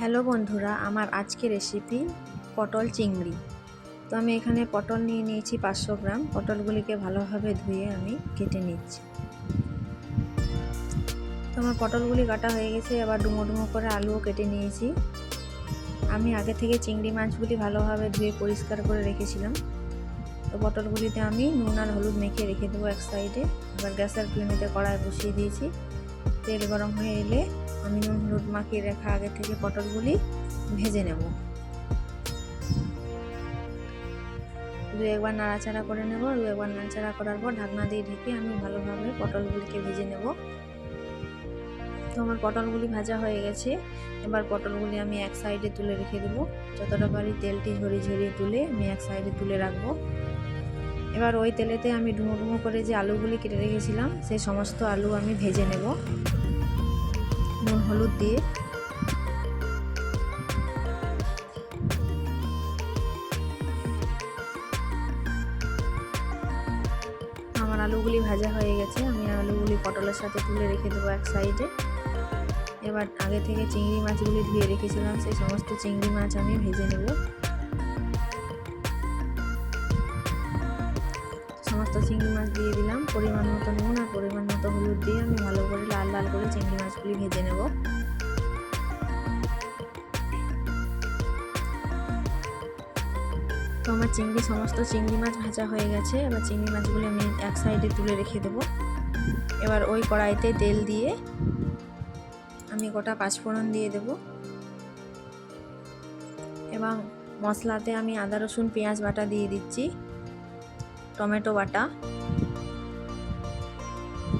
Hello বন্ধুরা, আমার আজকে রেসিপি পটল চিংড়ি। তো আমি এখানে পটল নিয়ে নিয়েছি পাঁচশো গ্রাম। পটলগুলিকে ভালোভাবে ধুয়ে আমি কেটে নিচ্ছি। তো আমার পটলগুলি কাটা হয়ে গেছে, এবার ডুমো ডুমো করে আলুও কেটে নিয়েছি। আমি আগে থেকে চিংড়ি মাছগুলি ভালোভাবে ধুয়ে পরিষ্কার করে রেখেছিলাম। তো পটলগুলিতে আমি নুন আর হলুদ মেখে রেখে দেবো এক সাইডে এবার গ্যাসের ফ্লেমেতে কড়াই বসিয়ে দিয়েছি। তেল গরম হয়ে এলে মাখিয়ে রাখা আগে থেকে পটলগুলি ভেজে নেব। দু একবার নাড়াচাড়া করে নেব। দু একবার নাড়াচাড়া করার পর ঢাকনা দিয়ে ঢেকে আমি ভালোভাবে পটলগুলিকে ভেজে নেব। তো আমার পটলগুলি ভাজা হয়ে গেছে। এবার পটলগুলি আমি এক সাইডে তুলে রেখে দেবো। যতটা পারি তেলটি ঝরিয়ে ঝরিয়ে তুলে আমি এক সাইডে তুলে রাখব। এবার ওই তেলেতে আমি ডুমো ডুমো করে যে আলুগুলি কেটে রেখেছিলাম, সেই সমস্ত আলু আমি ভেজে নেব। হলুদ দিয়ে। আমার আলুগুলি ভাজা হয়ে গেছে। আমি আলুগুলি পটলের সাথে তুলে রেখে দেবো এক সাইডে। এবার আগে থেকে চিংড়ি মাছগুলি ধুয়ে রেখেছিলাম, সেই সমস্ত চিংড়ি মাছ আমি ভেজে নেব। সমস্ত চিংড়ি মাছ দিয়ে দিলাম। পরিমাণ মতো নুন আর পরিমাণ মতো হলুদ দিয়ে আমি ভালো করে লাল করে চিংড়ি মাছগুলি ভেজে নেব। তো আমার চিংড়ি, সমস্ত চিংড়ি মাছ ভাজা হয়ে গেছে। এবার চিংড়ি মাছগুলি আমি এক সাইডে তুলে রেখে দেবো। এবার ওই কড়াইতে তেল দিয়ে আমি গোটা পাঁচফোড়ন দিয়ে দেব। এবং মশলাতে আমি আদা, রসুন, পেঁয়াজ বাটা দিয়ে দিচ্ছি। টমেটো বাটা।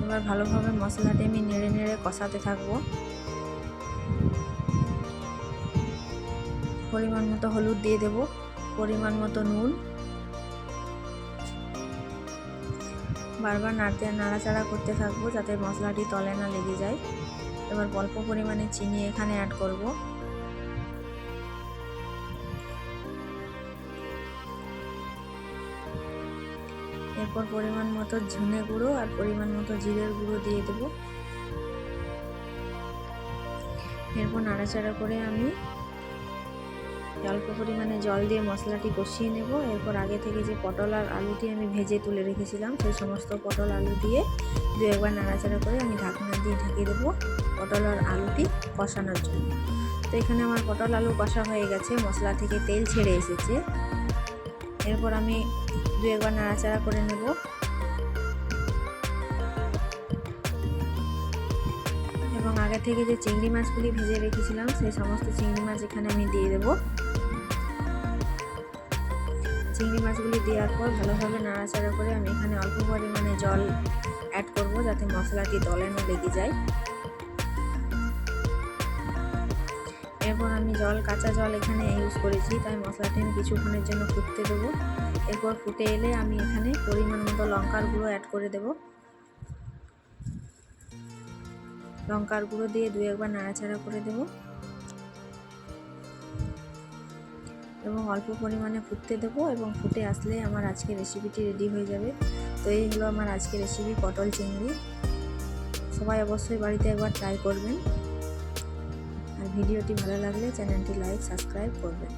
এবার ভালোভাবে মশলাটি আমি নেড়ে নেড়ে কষাতে থাকব। পরিমাণ মতো হলুদ দিয়ে দেব, পরিমাণ মতো নুন। বারবার নাড়তে নাড়াচাড়া করতে থাকব যাতে মশলাটি তলে না লেগে যায়। এবার অল্প পরিমাণে চিনি এখানে অ্যাড করব। এরপর পরিমাণ মতো ঝুনে গুঁড়ো আর পরিমাণ মতো জিরের গুঁড়ো দিয়ে দেব। এরপর নাড়াচাড়া করে আমি অল্প পরিমাণে জল দিয়ে মশলাটি কষিয়ে নেব। এরপর আগে থেকে যে পটল আর আলুটি আমি ভেজে তুলে রেখেছিলাম, সেই সমস্ত পটল আলু দিয়ে দু একবার নাড়াচাড়া করে আমি ঢাকনা দিয়ে ঢেকে দেবো পটল আর আলুটি কষানোর জন্য। তো এখানে আমার পটল আলু কষা হয়ে গেছে, মশলা থেকে তেল ছেড়ে এসেছে। এরপর আমি দু একবার নাড়াচাড়া করে নেব। এবং আগে থেকে যে চিংড়ি মাছগুলি ভেজে রেখেছিলাম, সেই সমস্ত চিংড়ি মাছ এখানে আমি দিয়ে দেবো। চিংড়ি মাছগুলি দেওয়ার পর ভালোভাবে নাড়াচাড়া করে আমি এখানে অল্প পরিমাণে জল অ্যাড করব যাতে মশলাটি দলে না লেগে যায়। এরপর আমি জল, কাঁচা জল এখানে ইউজ করেছি, তাই মশলাটি আমি কিছুক্ষণের জন্য ফুটতে দেবো। এরপর ফুটে এলে আমি এখানে পরিমাণ মতো লঙ্কার গুঁড়ো অ্যাড করে দেবো। লঙ্কার গুঁড়ো দিয়ে দু একবার নাড়াচাড়া করে দেব। এবং অল্প পরিমাণে ফুটতে দেবো এবং ফুটে আসলে আমার আজকে রেসিপিটি রেডি হয়ে যাবে। তো এই হলো আমার আজকে রেসিপি পটল চিংড়ি। সবাই অবশ্যই বাড়িতে একবার ট্রাই করবেন। ভিডিওটি ভালো লাগলে চ্যানেলটি লাইক সাবস্ক্রাইব করবেন।